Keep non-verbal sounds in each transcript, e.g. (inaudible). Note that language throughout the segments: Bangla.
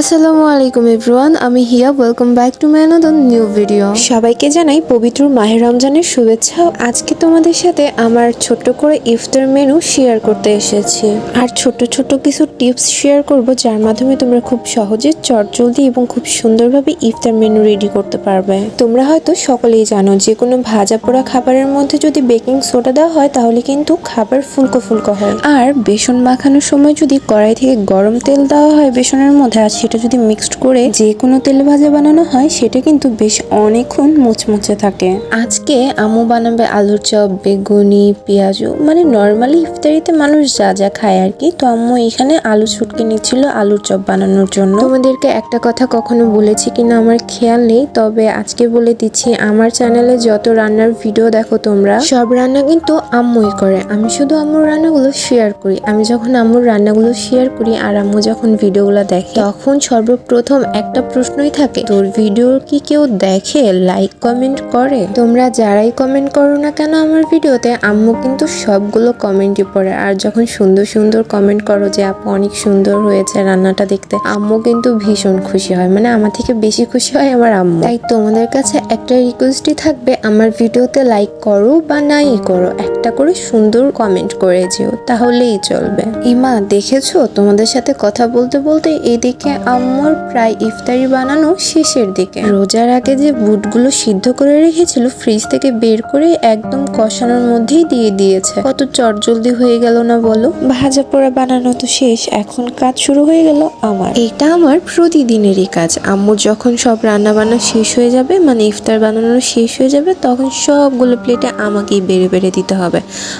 আসসালামু আলাইকুম এভরিওয়ান, আমি Hiya welcome back to my another new video সবাইকে জানাই পবিত্র মাহের রমজানের শুভেচ্ছা। আজকে তোমাদের সাথে আমার ছোট্ট করে ইফতার মেনু শেয়ার করতে এসেছি। আর ছোট ছোট কিছু টিপস শেয়ার করব, যার মাধ্যমে তোমরা খুব সহজে চটজলদি এবং খুব সুন্দরভাবে ইফতার মেনু রেডি করতে পারবে। তোমরা হয়তো সকলেই জানো যে কোনো ভাজা পোড়া খাবারের মধ্যে যদি বেকিং সোডা দেওয়া হয়, তাহলে কিন্তু খাবার ফুলকো ফুলকো হয়। আর বেসন মাখানোর সময় যদি কড়াই থেকে গরম তেল দেওয়া হয় বেসনের মধ্যে আর সেটা যদি মিক্সড করে যে কোনো তেল ভাজা বানানো হয়, সেটা কিন্তু বেশ অনেকক্ষণ মুচমুচে থাকে। আজকে আমু বানাবে আলুর চপ, বেগুনি, পেঁয়াজু মানে নর্মালি ইফতারিতে মানুষ যা যা খায় আর কি। তো আম্মু এখানে আলু ছুটকে নিচ্ছিল আলুর চপ বানানোর জন্য। তোমাদেরকে একটা কথা কখনো বলেছি কিনা আমার খেয়াল নেই, তবে আজকে বলে দিচ্ছি, আমার চ্যানেলে যত রান্নার ভিডিও দেখো তোমরা, সব রান্না কিন্তু আম্মুই করে। আমি শুধু আম্মুর রান্নাগুলো শেয়ার করি। আমি যখন আম্মুর রান্নাগুলো শেয়ার করি আর আম্মু যখন ভিডিওগুলো দেখে, তখন সর্বপ্রথম একটা প্রশ্নই থাকে, তোর ভিডিও কি কেউ দেখে লাইক কমেন্ট করে? তোমরা যারাই কমেন্ট করো না কেন আমার ভিডিওতে আম্মু কিন্তু সবগুলো কমেন্টই পড়ে। আর যখন সুন্দর সুন্দর কমেন্ট করো যে, আপু, অনেক সুন্দর হয়েছে রান্নাটা দেখতে, আম্মু কিন্তু ভীষণ খুশি হয়। মানে আমার থেকে বেশি খুশি হয় আমার আম্মু। তাই তোমাদের কাছে একটা রিকোয়েস্টই থাকবে, আমার ভিডিওতে লাইক করো বা নাই করো। একটা করে সুন্দর কমেন্ট করে যেও তাহলেই চলবে। ইমা দেখেছ? তোমাদের সাথে কথা বলতে বলতে এদিকে আম্মুর প্রায় ইফতারি বানানো শেষের দিকে। রোজার আগে যে বুটগুলো সিদ্ধ করে রেখেছিল ফ্রিজ থেকে বের করে একদম কষানোর মধ্যেই দিয়ে দিয়েছে। কত চটজলদি হয়ে গেল না বলো? ভাজা পোড়া বানানো তো শেষ এখন কাজ শুরু হয়ে গেল আমার। এটা আমার প্রতিদিনেরই কাজ। আম্মুর যখন সব রান্না বান্না শেষ হয়ে যাবে মানে ইফতার বানানো শেষ হয়ে যাবে তখন সবগুলো প্লেটে আমাকেই বেড়ে বেড়ে দিতে হবে।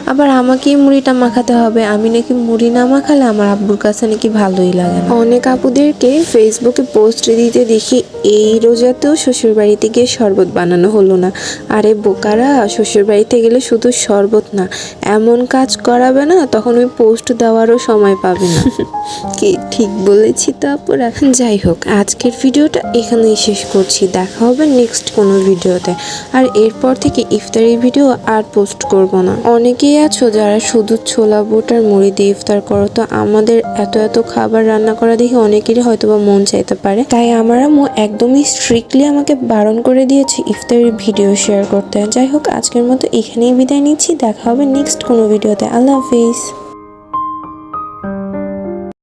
আবার আমাকেই মুড়িটা মাখাতে হবে। আমি নাকি মুড়ি না মাখালে আমার আব্বুর কাছে নাকি ভালোই লাগে না। অনেক আপুদেরকে ফেসবুকে পোস্ট দিতে দেখি এই রোজাতেও শ্বশুর বাড়িতে গিয়ে শরবত বানানো হলো না। আরে বোকারা শ্বশুর বাড়িতে গেলে শুধু শরবত না এমন কাজ করাবে না তখন ওই পোস্ট দেওয়ারও সময় পাবে না। (laughs) কি ঠিক বলেছি তো আপুরা? যাই হোক আজকের ভিডিওটা এখানেই শেষ করছি। দেখা হবে নেক্সট কোনো ভিডিওতে। আর এরপর থেকে ইফতারি ভিডিও আর পোস্ট করব না। অনেকেই আছো যারা শুধু ছোলা, বুট আর মুড়ি দিয়ে ইফতার করো। তো আমাদের এত এত খাবার রান্না করা দেখে অনেকেরই হয়তো বা মন চাইতে পারে। তাই আমার আম্মু একদমই স্ট্রিক্টলি আমাকে বারণ করে দিয়েছে ইফতারের ভিডিও শেয়ার করতে। যাই হোক, আজকের মতো এখানেই বিদায় নিচ্ছি। দেখা হবে নেক্সট কোনো ভিডিওতে আল্লাহ হাফিজ।